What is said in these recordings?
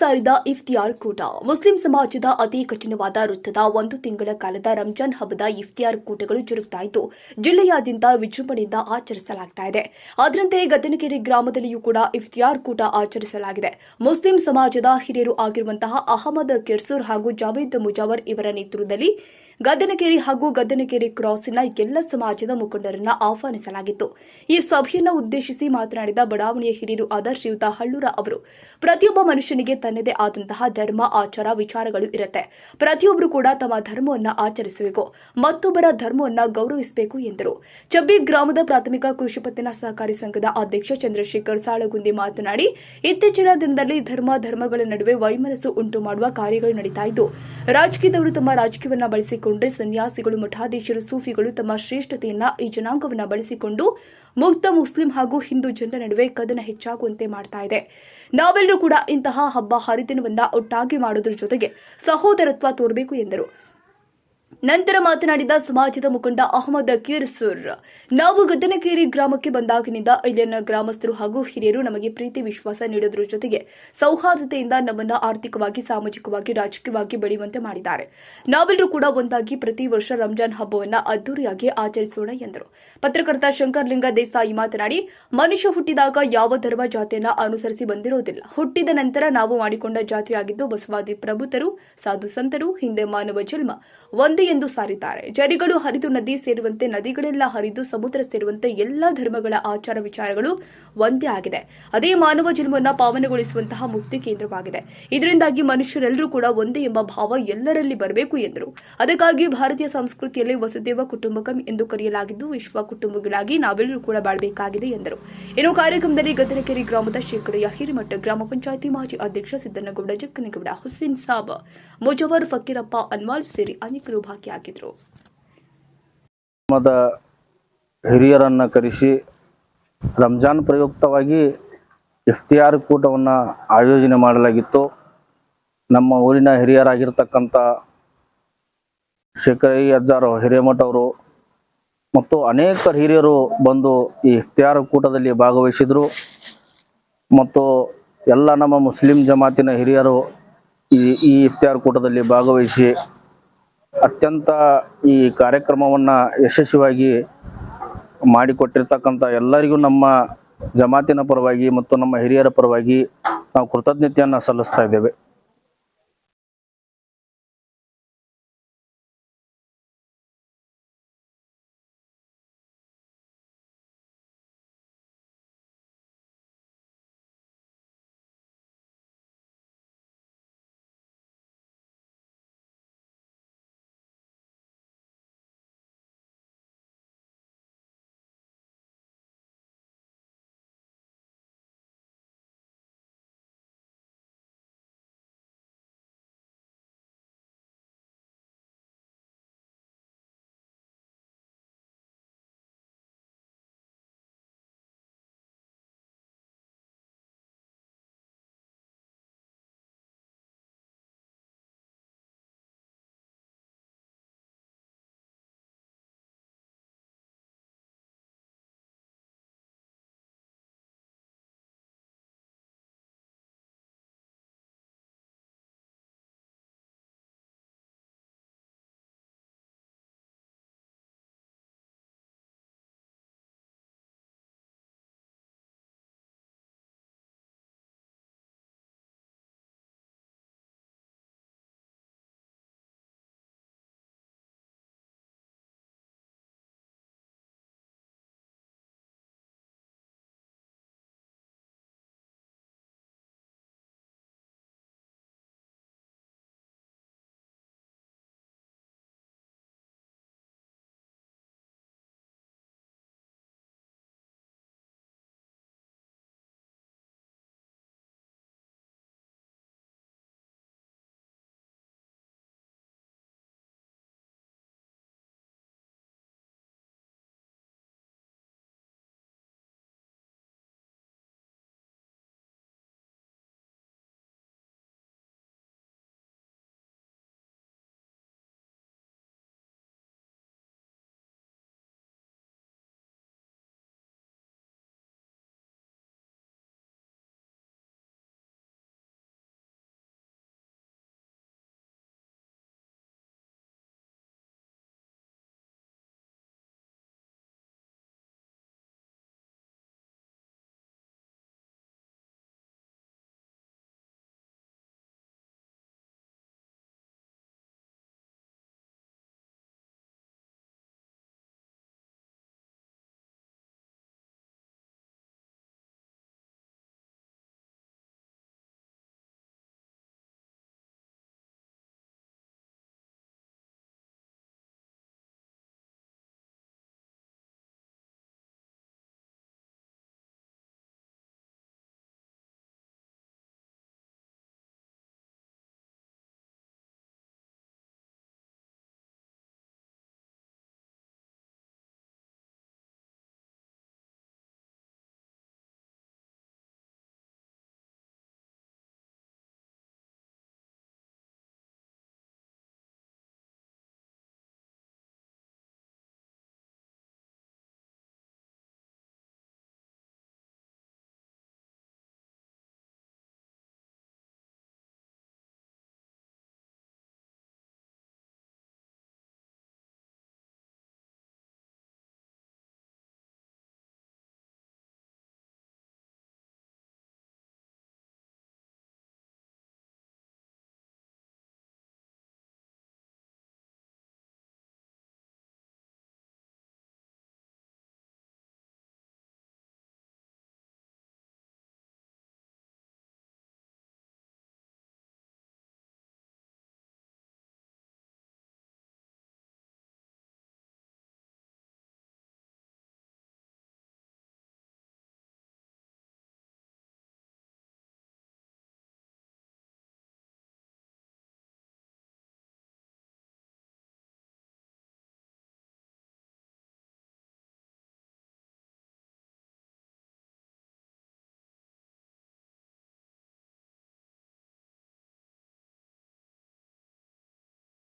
ಸಾರಿದ ಇಫ್ತಿಯಾರ್ ಕೂಟ. ಮುಸ್ಲಿಂ ಸಮಾಜದ ಅತಿ ಕಠಿಣವಾದ ವೃತ್ತದ ಒಂದು ತಿಂಗಳ ಕಾಲದ ರಂಜಾನ್ ಹಬ್ಬದ ಇಫ್ತಿಯಾರ್ ಕೂಟಗಳು ಜರುಗ್ತಾ ಇದ್ದು ಜಿಲ್ಲೆಯಾದ್ಯಂತ ವಿಜೃಂಭಣೆಯಿಂದ ಆಚರಿಸಲಾಗ್ತಾ ಇದೆ. ಅದರಂತೆ ಗದ್ದನಕೆರೆ ಗ್ರಾಮದಲ್ಲಿಯೂ ಕೂಡ ಇಫ್ತಿಯಾರ್ ಕೂಟ ಆಚರಿಸಲಾಗಿದೆ. ಮುಸ್ಲಿಂ ಸಮಾಜದ ಹಿರಿಯರು ಆಗಿರುವಂತಹ ಅಹಮದ್ ಕಿರ್ಸೂರ್ ಹಾಗೂ ಜಾವೇದ್ ಮುಜಾವರ್ ಇವರ ನೇತೃತ್ವದಲ್ಲಿ ಗದ್ದನಕೆರೆ ಹಾಗೂ ಗದ್ದನಕೇರಿ ಕ್ರಾಸಿನ ಎಲ್ಲ ಸಮಾಜದ ಮುಖಂಡರನ್ನ ಆಹ್ವಾನಿಸಲಾಗಿತ್ತು. ಈ ಸಭೆಯನ್ನು ಉದ್ದೇಶಿಸಿ ಮಾತನಾಡಿದ ಬಡಾವಣೆಯ ಹಿರಿಯರು ಆದ ಹಳ್ಳೂರ ಅವರು, ಪ್ರತಿಯೊಬ್ಬ ಮನುಷ್ಯನಿಗೆ ತನ್ನದೇ ಆದಂತಹ ಧರ್ಮ, ಆಚಾರ, ವಿಚಾರಗಳು ಇರುತ್ತೆ. ಪ್ರತಿಯೊಬ್ಬರು ಕೂಡ ತಮ್ಮ ಧರ್ಮವನ್ನು ಆಚರಿಸಬೇಕು. ಮತ್ತೊಬ್ಬರ ಧರ್ಮವನ್ನು ಗೌರವಿಸಬೇಕು ಎಂದರು. ಚಬ್ಬಿ ಗ್ರಾಮದ ಪ್ರಾಥಮಿಕ ಕೃಷಿ ಪತ್ತಿನ ಸಹಕಾರಿ ಸಂಘದ ಅಧ್ಯಕ್ಷ ಚಂದ್ರಶೇಖರ್ ಸಾಳಗುಂದಿ ಮಾತನಾಡಿ ಇತ್ತೀಚಿನ ದಿನದಲ್ಲಿ ಧರ್ಮ, ಧರ್ಮಗಳ ನಡುವೆ ವೈಮನಸ್ಸು ಉಂಟು ಮಾಡುವ ಕಾರ್ಯಗಳು ನಡೀತಾ ಇದ್ದು, ರಾಜಕೀಯದವರು ತಮ್ಮ ರಾಜಕೀಯವನ್ನ ಬಳಸಿಕೊಂಡ್ರೆ ಸನ್ಯಾಸಿಗಳು, ಮಠಾಧೀಶರು, ಸೂಫಿಗಳು ತಮ್ಮ ಶ್ರೇಷ್ಠತೆಯನ್ನ ಈ ಜನಾಂಗವನ್ನ ಬಳಸಿಕೊಂಡು ಮುಕ್ತ ಮುಸ್ಲಿಂ ಹಾಗೂ ಹಿಂದೂ ಜನರ ನಡುವೆ ಕದನ ಹೆಚ್ಚಾಗುವಂತೆ ಮಾಡ್ತಾ ಇದೆ. ನಾವೆಲ್ಲರೂ ಕೂಡ ಇಂತಹ ಹಬ್ಬ ಹರಿದಿನವನ್ನ ಒಟ್ಟಾಗಿ ಮಾಡೋದ್ರ ಜೊತೆಗೆ ಸಹೋದರತ್ವ ತೋರಬೇಕು ಎಂದರು. ನಂತರ ಮಾತನಾಡಿದ ಸಮಾಜದ ಮುಖಂಡ ಅಹಮದ್ ಕಿರ್ಸುರ್, ನಾವು ಗದ್ದನಕೇರಿ ಗ್ರಾಮಕ್ಕೆ ಬಂದಾಗಿನಿಂದ ಇಲ್ಲಿನ ಗ್ರಾಮಸ್ಥರು ಹಾಗೂ ಹಿರಿಯರು ನಮಗೆ ಪ್ರೀತಿ, ವಿಶ್ವಾಸ ನೀಡೋದ್ರ ಜೊತೆಗೆ ಸೌಹಾರ್ದತೆಯಿಂದ ನಮ್ಮನ್ನ ಆರ್ಥಿಕವಾಗಿ, ಸಾಮಾಜಿಕವಾಗಿ, ರಾಜಕೀಯವಾಗಿ ಬೆಳೆಯುವಂತೆ ಮಾಡಿದ್ದಾರೆ. ನಾವೆಲ್ಲರೂ ಕೂಡ ಒಂದಾಗಿ ಪ್ರತಿ ವರ್ಷ ರಂಜಾನ್ ಹಬ್ಬವನ್ನ ಅದ್ದೂರಿಯಾಗಿ ಆಚರಿಸೋಣ ಎಂದರು. ಪತ್ರಕರ್ತ ಶಂಕರ್ಲಿಂಗ ದೇಸಾಯಿ ಮಾತನಾಡಿ, ಮನುಷ್ಯ ಹುಟ್ಟಿದಾಗ ಯಾವ ಧರ್ಮ ಜಾತಿಯನ್ನ ಅನುಸರಿಸಿ ಬಂದಿರೋದಿಲ್ಲ. ಹುಟ್ಟಿದ ನಂತರ ನಾವು ಮಾಡಿಕೊಂಡ ಜಾತಿಯಾಗಿದ್ದು ಬಸವಾದಿ ಪ್ರಭುತರು ಸಾಧು ಸಂತರು ಹಿಂದೆ ಮಾನವ ಜನ್ಮ. ಒಂದೇ ಎಂದು ಸಾರಿದ್ದಾರೆ. ಜರಿಗಳು ಹರಿದು ನದಿ ಸೇರುವಂತೆ, ನದಿಗಳೆಲ್ಲ ಹರಿದು ಸಮುದ್ರ ಸೇರುವಂತೆ ಎಲ್ಲ ಧರ್ಮಗಳ ಆಚಾರ ವಿಚಾರಗಳು ಒಂದೇ ಆಗಿದೆ. ಅದೇ ಮಾನವ ಜನ್ಮವನ್ನು ಪಾವನಗೊಳಿಸುವಂತಹ ಮುಕ್ತಿ ಕೇಂದ್ರವಾಗಿದೆ. ಇದರಿಂದಾಗಿ ಮನುಷ್ಯರೆಲ್ಲರೂ ಕೂಡ ಒಂದೇ ಎಂಬ ಭಾವ ಎಲ್ಲರಲ್ಲಿ ಬರಬೇಕು ಎಂದರು. ಅದಕ್ಕಾಗಿ ಭಾರತೀಯ ಸಂಸ್ಕೃತಿಯಲ್ಲಿ ವಸುದೇವ ಕುಟುಂಬಕಂ ಎಂದು ಕರೆಯಲಾಗಿದ್ದು, ವಿಶ್ವ ಕುಟುಂಬಗಳಾಗಿ ನಾವೆಲ್ಲರೂ ಕೂಡ ಬಾಳಬೇಕಾಗಿದೆ ಎಂದರು. ಇನ್ನು ಕಾರ್ಯಕ್ರಮದಲ್ಲಿ ಗದ್ದನಕೆರೆ ಗ್ರಾಮದ ಶೇಖರಯ್ಯ, ಹಿರಿಮಠ ಗ್ರಾಮ ಪಂಚಾಯಿತಿ ಮಾಜಿ ಅಧ್ಯಕ್ಷ ಸಿದ್ದನಗೌಡ, ಜಕ್ಕನಗೌಡ, ಹುಸೇನ್ ಸಾಬ್, ಮುಜವರ್ ಫಕೀರಪ್ಪ, ಅನ್ವಾಲ್ ಸೇರಿ ಅನೇಕರು ಭಾಗಿಯಾಗಿದ್ದರು ಹಾಕಿದ್ರು. ಹಿರಿಯರನ್ನ ಕರೆಸಿ ರಂಜಾನ್ ಪ್ರಯುಕ್ತವಾಗಿ ಇಫ್ತಿಯಾರ್ ಕೂಟವನ್ನು ಆಯೋಜನೆ ಮಾಡಲಾಗಿತ್ತು. ನಮ್ಮ ಊರಿನ ಹಿರಿಯರಾಗಿರ್ತಕ್ಕಂಥ ಶೇಖರೈ ಅಜ್ಜಾರು ಹಿರೇಮಠ ಅವರು ಮತ್ತು ಅನೇಕ ಹಿರಿಯರು ಬಂದು ಈ ಇಫ್ತಿಯಾರ್ ಕೂಟದಲ್ಲಿ ಭಾಗವಹಿಸಿದರು. ಮತ್ತು ಎಲ್ಲ ನಮ್ಮ ಮುಸ್ಲಿಂ ಜಮಾತಿನ ಹಿರಿಯರು ಈ ಈ ಇಫ್ತಿಯಾರ್ ಕೂಟದಲ್ಲಿ ಭಾಗವಹಿಸಿ ಅತ್ಯಂತ ಈ ಕಾರ್ಯಕ್ರಮವನ್ನು ಯಶಸ್ವಿಯಾಗಿ ಮಾಡಿಕೊಟ್ಟಿರ್ತಕ್ಕಂಥ ಎಲ್ಲರಿಗೂ ನಮ್ಮ ಜಮಾತಿನ ಪರವಾಗಿ ಮತ್ತು ನಮ್ಮ ಹಿರಿಯರ ಪರವಾಗಿ ನಾವು ಕೃತಜ್ಞತೆಯನ್ನು ಸಲ್ಲಿಸ್ತಾ ಇದ್ದೇವೆ.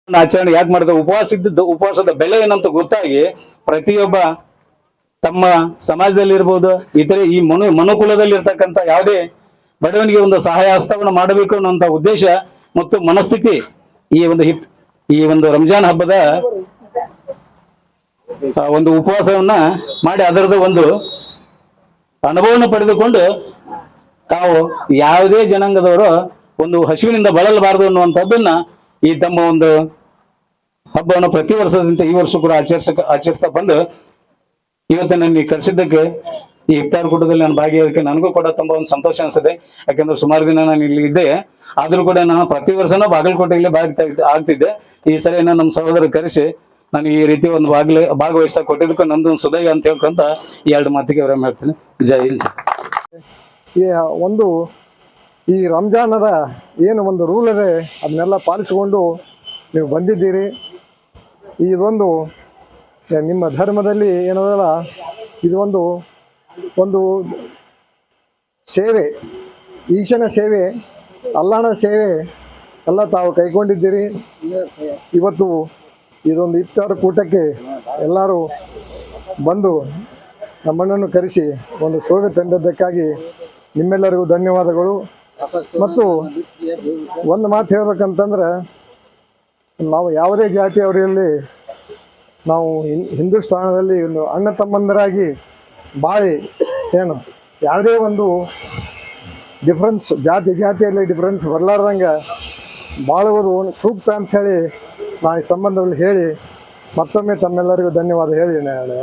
ಆಚರಣೆ ಯಾಕೆ ಮಾಡಿದ ಉಪವಾಸ ಇದ್ದ ಉಪವಾಸದ ಬೆಲೆ ಏನಂತ ಗೊತ್ತಾಗಿ ಪ್ರತಿಯೊಬ್ಬ ತಮ್ಮ ಸಮಾಜದಲ್ಲಿ ಇರ್ಬೋದು ಇತರೆ ಈ ಮನು ಮನುಕುಲದಲ್ಲಿ ಇರ್ತಕ್ಕಂಥ ಯಾವುದೇ ಬಡವನಿಗೆ ಒಂದು ಸಹಾಯ ಹಸ್ತವನ್ನು ಮಾಡಬೇಕು ಅನ್ನುವಂಥ ಉದ್ದೇಶ ಮತ್ತು ಮನಸ್ಥಿತಿ ಈ ಒಂದು ಹಿಪ್ ಈ ಒಂದು ರಂಜಾನ್ ಹಬ್ಬದ ಒಂದು ಉಪವಾಸವನ್ನ ಮಾಡಿ ಅದರದ ಒಂದು ಅನುಭವವನ್ನು ಪಡೆದುಕೊಂಡು ತಾವು ಯಾವುದೇ ಜನಾಂಗದವರು ಒಂದು ಹಸಿವಿನಿಂದ ಬಳಲಬಾರದು ಅನ್ನುವಂಥದ್ದನ್ನ ಈ ತಮ್ಮ ಒಂದು ಹಬ್ಬವನ್ನು ಪ್ರತಿ ವರ್ಷದಿಂದ ಈ ವರ್ಷ ಕೂಡ ಆಚರಿಸ, ಆಚರಿಸ್ತಾ ಬಂದು ಇವತ್ತು ನನ್ನ ಕರೆಸಿದ್ದಕ್ಕೆ ಈ ಇಫ್ತಾರ್ ಕೂಟದಲ್ಲಿ ನಾನು ಭಾಗಿಯಾದಕ್ಕೆ ನನಗೂ ಕೂಡ ತುಂಬಾ ಒಂದು ಸಂತೋಷ ಅನಿಸಿದೆ ಯಾಕಂದ್ರೆ ಸುಮಾರು ದಿನ ನಾನು ಇಲ್ಲಿ ಇದ್ದೆ. ಆದ್ರೂ ಕೂಡ ನಾನು ಪ್ರತಿ ವರ್ಷನೂ ಬಾಗಲಕೋಟೆಯಲ್ಲಿ ಭಾಗತಾ ಆಗ್ತಿದ್ದೆ. ಈ ಸರಿ ನಮ್ಮ ಸಹೋದರ ಕರೆಸಿ ನಾನು ಈ ರೀತಿ ಒಂದು ಭಾಗಲ ಭಾಗವಹಿಸ್ತಾ ಕೊಟ್ಟಿದ್ದಕ್ಕೂ ನಂದು ಒಂದು ಸುದೈವ ಅಂತ ಹೇಳ್ಕೊಂತ ಎರಡು ಮಾತಿಗೆ ಅವರ ಹೇಳ್ತೀನಿ. ಜೈ ಹಿಂದ್. ಒಂದು ಈ ರಂಜಾನದ ಏನು ಒಂದು ರೂಲ್ ಇದೆ, ಅದನ್ನೆಲ್ಲ ಪಾಲಿಸಿಕೊಂಡು ನೀವು ಬಂದಿದ್ದೀರಿ. ಇದೊಂದು ನಿಮ್ಮ ಧರ್ಮದಲ್ಲಿ ಏನದಲ್ಲ ಇದೊಂದು ಒಂದು ಸೇವೆ ಈಶನ ಸೇವೆ ಅಲ್ಲಣ ಸೇವೆ ಎಲ್ಲ ತಾವು ಕೈಗೊಂಡಿದ್ದೀರಿ. ಇವತ್ತು ಇದೊಂದು ಇಫ್ತಾರ್ ಕೂಟಕ್ಕೆ ಎಲ್ಲರೂ ಬಂದು ನಮ್ಮಣ್ಣನ್ನು ಕರೆಸಿ ಒಂದು ಶೋಭೆ ತಂದದ್ದಕ್ಕಾಗಿ ನಿಮ್ಮೆಲ್ಲರಿಗೂ ಧನ್ಯವಾದಗಳು. ಮತ್ತು ಒಂದು ಮಾತು ಹೇಳ್ಬೇಕಂತಂದ್ರೆ, ನಾವು ಯಾವುದೇ ಜಾತಿಯವರಲ್ಲಿ ನಾವು ಹಿಂದೂಸ್ಥಾನದಲ್ಲಿ ಒಂದು ಅಣ್ಣ ತಮ್ಮಂದರಾಗಿ ಬಾಳಿ, ಏನು, ಯಾವುದೇ ಒಂದು ಡಿಫ್ರೆನ್ಸ್ ಜಾತಿ ಜಾತಿಯಲ್ಲಿ ಡಿಫ್ರೆನ್ಸ್ ಬರಲಾರ್ದಂಗೆ ಬಾಳುವುದು ಸೂಕ್ತ ಅಂಥೇಳಿ ನಾನು ಈ ಸಂಬಂಧದಲ್ಲಿ ಹೇಳಿ ಮತ್ತೊಮ್ಮೆ ತಮ್ಮೆಲ್ಲರಿಗೂ ಧನ್ಯವಾದ ಹೇಳಿ ನಾನು.